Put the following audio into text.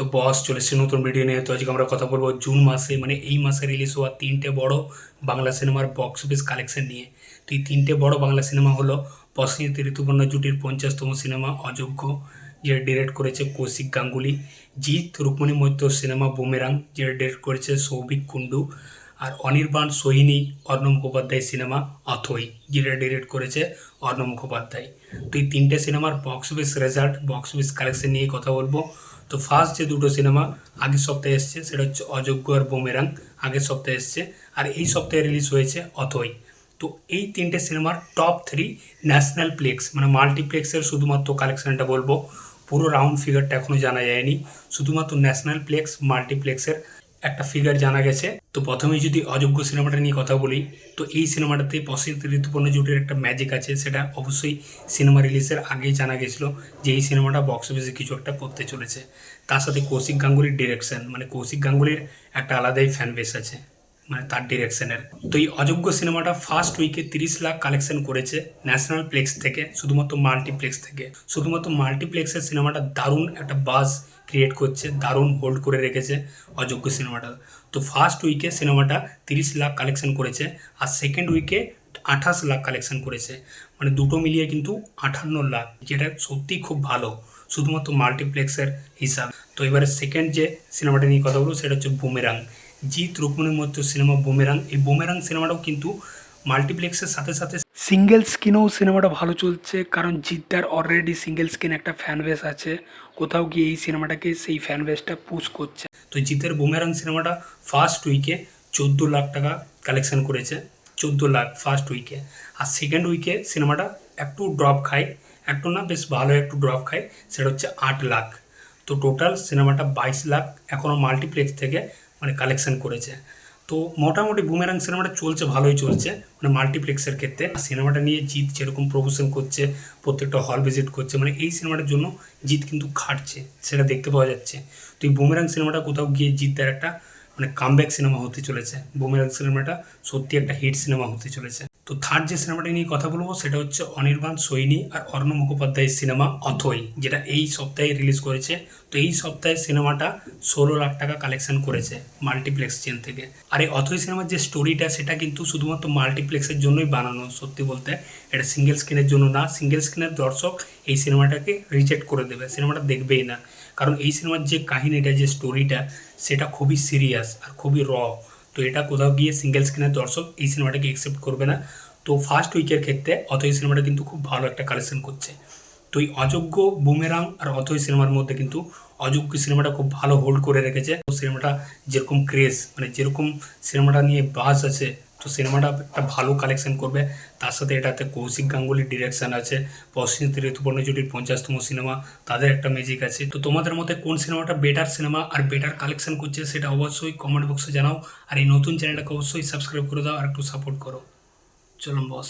তো বস চলে এসেছে নতুন ভিডিও নিয়ে। তো আজকে আমরা কথা বলব জুন মাসে মানে এই মাসে রিলিজ হওয়া তিনটে বড় বাংলা সিনেমার বক্স অফিস কালেকশন নিয়ে। তো এই তিনটে বড় বাংলা সিনেমা হলো প্রসেনজিৎ ঋতুপর্ণ জুটির পঞ্চাশতম সিনেমা অযোগ্য, যেটা ডিরেক্ট করেছে কৌশিক গাঙ্গুলি, জিৎ রুক্মণী মৈত্র সিনেমা বুমেরাং, যেটা ডিরেক্ট করেছে সৌভিক কুণ্ডু, আর অনির্বাণ সোহিনী, অর্ণব মুখোপাধ্যায় সিনেমা অথই, যেটা ডিরেক্ট করেছে অর্ণব মুখোপাধ্যায়। তো এই তিনটে সিনেমার box office result box office collection নিয়ে কথা বলব। তো ফার্স্ট যে দুটো সিনেমা আগের সপ্তাহে এসছে, সেটা হচ্ছে অযোগ্য আর বোমেরাং আগের সপ্তাহে এসছে। আর এই সপ্তাহে রিলিজ হয়েছে অথই। তো এই তিনটে সিনেমার টপ থ্রি ন্যাশনাল প্লেক্স মানে মাল্টিপ্লেক্সের শুধুমাত্র কালেকশানটা বলব। পুরো রাউন্ড ফিগারটা এখনও জানা যায়নি। শুধুমাত্র ন্যাশনাল প্লেক্স মাল্টিপ্লেক্সের একটা ফিগার জানা গেছে। তো প্রথমেই যদি অযোগ্য সিনেমাটা নিয়ে কথা বলি, তো এই সিনেমাটাতে প্রসিদ্ধ ঋতুপর্ণ জুটের একটা ম্যাজিক আছে, সেটা অবশ্যই সিনেমা রিলিজের আগেই জানা গেছিল যে এই সিনেমাটা বক্স অফিসে কিছু একটা করতে চলেছে। তার সাথে কৌশিক গাঙ্গুলির ডিরেকশন মানে কৌশিক গাঙ্গুলির একটা আলাদাই ফ্যান বেস আছে। মানে তার ডিরেকশনের তো এই অযোগ্য সিনেমাটা ফার্স্ট উইকে তিরিশ লাখ কালেকশন করেছে ন্যাশনাল প্লেক্স থেকে, শুধুমাত্র মাল্টিপ্লেক্স থেকে। শুধুমাত্র মাল্টিপ্লেক্সের সিনেমাটা দারুণ একটা বাজ ক্রিয়েট করছে, দারুণ হোল্ড করে রেখেছে অযোগ্য সিনেমাটা। তো ফার্স্ট উইকে সিনেমাটা তিরিশ লাখ কালেকশন করেছে আর সেকেন্ড উইকে আঠাশ লাখ কালেকশন করেছে। মানে দুটো মিলিয়ে কিন্তু আটান্ন লাখ, যেটা সত্যি খুব ভালো, শুধুমাত্র মাল্টিপ্লেক্সের হিসাব। তো এবারে সেকেন্ড যে সিনেমাটা নিয়ে কথা বলব, সেটা হচ্ছে বুমেরাং জিৎ রুক্মণীর মধ্যে সিনেমা বুমেরাং। এই বুমেরাং সিনেমাটাও কিন্তু মাল্টিপ্লেক্সের সাথে সাথে সিঙ্গেল স্ক্রিনেও সিনেমাটা ভালো চলছে কারণ জিদ্দার অলরেডি সিঙ্গেল স্ক্রিন একটা ফ্যান বেস আছে। কোথাও গিয়ে এই সিনেমাটাকে সেই ফ্যান বেসটা পুশ করছে। তো জিতের বুমেরাং সিনেমাটা ফার্স্ট উইকে চোদ্দ লাখ টাকা কালেকশন করেছে চোদ্দ লাখ ফার্স্ট উইকে আর সেকেন্ড উইকে সিনেমাটা একটু ড্রপ খায় একটু না বেশ ভালো একটু ড্রপ খায় সেটা হচ্ছে আট লাখ। তো টোটাল সিনেমাটা বাইশ লাখ এখনও মাল্টিপ্লেক্স থেকে মানে কালেকশন করেছে। তো মোটামুটি বুমেরাং সিনেমাটা চলছে, ভালোই চলছে। মানে মাল্টিপ্লেক্সের ক্ষেত্রে সিনেমাটা নিয়ে জিৎ যেরকম প্রমোশন করছে, প্রত্যেকটা হল ভিজিট করছে মানে এই সিনেমাটার জন্য জিৎ কিন্তু খাটছে, সেটা দেখতে পাওয়া যাচ্ছে। তো এই বুমেরাং সিনেমাটা কোথাও গিয়ে জিৎ তার একটা মানে কামব্যাক সিনেমা হতে চলেছে। বুমেরাং সিনেমাটা সত্যি একটা হিট সিনেমা হতে চলেছে। তো থার্ড যে সিনেমাটা নিয়ে কথা বলব সেটা হচ্ছে অনির্বাণ সৈনী আর অর্ণ মুখোপাধ্যায়ের সিনেমা অথই, যেটা এই সপ্তাহে রিলিজ করেছে। তো এই সপ্তাহে সিনেমাটা ষোলো লাখ টাকা কালেকশন করেছে মাল্টিপ্লেক্স চেন থেকে। আর এই অথই সিনেমার যে স্টোরিটা সেটা কিন্তু শুধুমাত্র মাল্টিপ্লেক্সের জন্যই বানানো, সত্যি বলতে। এটা সিঙ্গেল স্ক্রিনের জন্য না সিঙ্গেল স্ক্রিনের দর্শক এই সিনেমাটাকে রিজেক্ট করে দেবে। সিনেমাটা দেখবেই না। কারণ এই সিনেমার যে কাহিনীটা, যে স্টোরিটা সেটা খুবই সিরিয়াস আর খুবই র তো এটা কোথাও গিয়ে সিঙ্গেল স্ক্রিনের দর্শক এই সিনেমাটাকে অ্যাকসেপ্ট করবে না। তো ফার্স্ট উইকের ক্ষেত্রে অথই সিনেমাটা কিন্তু খুব ভালো একটা কালেকশন করছে। তো এই অযোগ্য বুমেরাং আর অথই সিনেমার মধ্যে কিন্তু অযোগ্য সিনেমাটা খুব ভালো হোল্ড করে রেখেছে। সিনেমাটা যেরকম ক্রেজ মানে যেরকম সিনেমাটা নিয়ে বাস আছে তো সিনেমাটা একটা ভালো কালেকশন করবে। তার সাথে এটাতে কৌশিক গাঙ্গুলির ডিরেকশন আছে, প্রসেনজিৎ ঋতুপর্ণ জুটির পঞ্চাশতম সিনেমা তাদের একটা ম্যাজিক আছে। তো তোমাদের মতে কোন সিনেমাটা বেটার সিনেমা আর বেটার কালেকশন করছে সেটা অবশ্যই কমেন্ট বক্সে জানাও। আর এই নতুন চ্যানেলটাকে অবশ্যই সাবস্ক্রাইব করে দাও আর একটু সাপোর্ট করো। চলুন বস